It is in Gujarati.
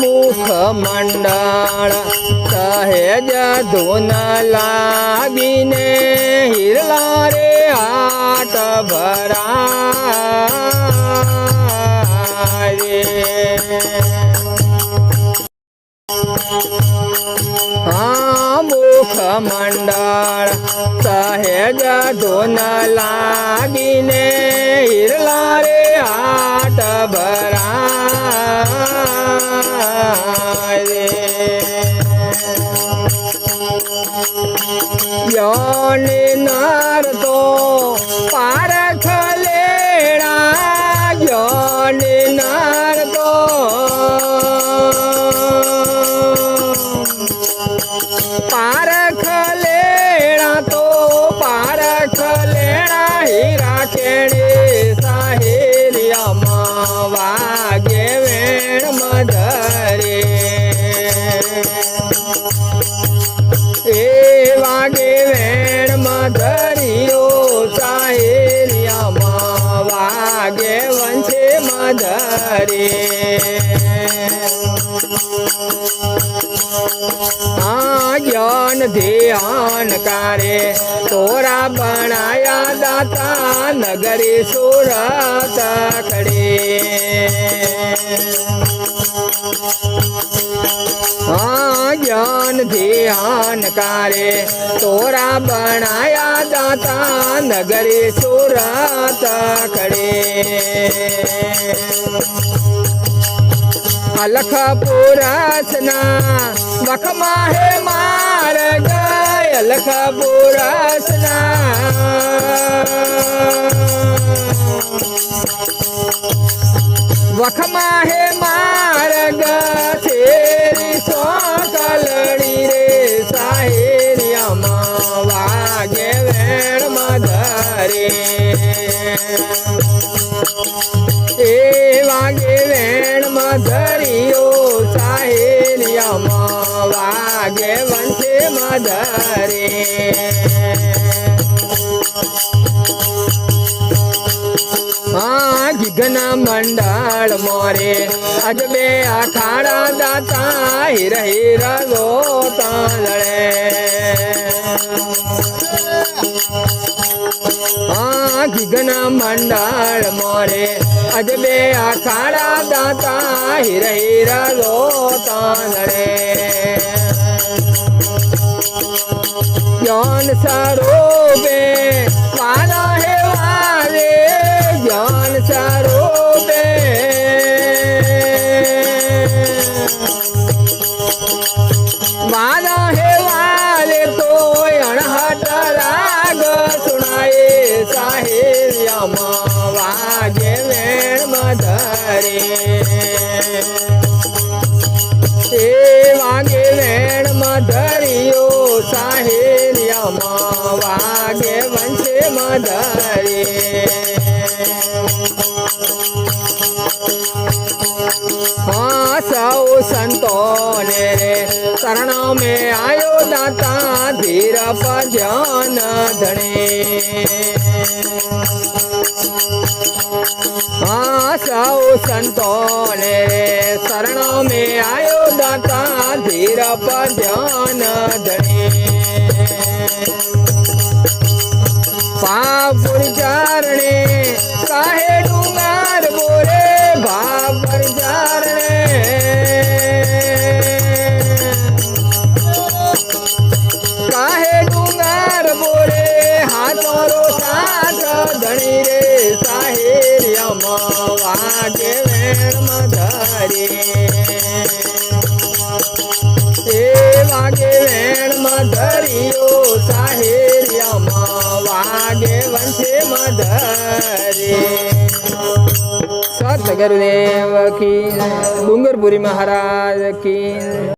મંડળ સહેજ ધૂન લાગીને હિરલા રે આટ ભરા હા મુખ મંડળ સહેજ ધૂન લાગીને હિરલા રે આટ ભરાય યોનિ નર તો પારખ આ જ્ઞાન ધ્યાન કરે તોરા બનાયા દાતા નગરી સુરત ખડે ધ્યાન કારે તોરા બનાયા દાતા નગરી સુરાત ખડે અલખ પુરસના વખમાં હે માર ગાય અલખ પુરસના વખમાં હે માર ગેરી સોકલડી એ વાગે વેણ મધરિયો સાહેલિયામાં વાગે વંશે મધરે. હા ગીઘના મંડળ મોરે અજબે અખાડા દાતા હિર હિર ગોતાલળે હા ગીઘના મંડળ મોરે. અજબે અખાડા દાતા હિર હિર ગોતાલળે જ્ઞાન સ્વરૂપે વાલા હે વારે જ્ઞાન સ્વરૂપે વાલા હે મધરે એ વાગે વેણ મધરિયો સાહેરિયામાં વાગે વંશે મધરે હા સૌ સંતોને રે શરણ મે આયો દાતા ધીર ભજન ધણે. હા સૌ સંતોને શરણ મેં આયો દાતા ધીર ભજન ધણી. પાપુર ચારણે કાહે ડુંગાર વંશે મધરે. સત ગુરુદેવ કી ડુંગરપુરી મહારાજ કી.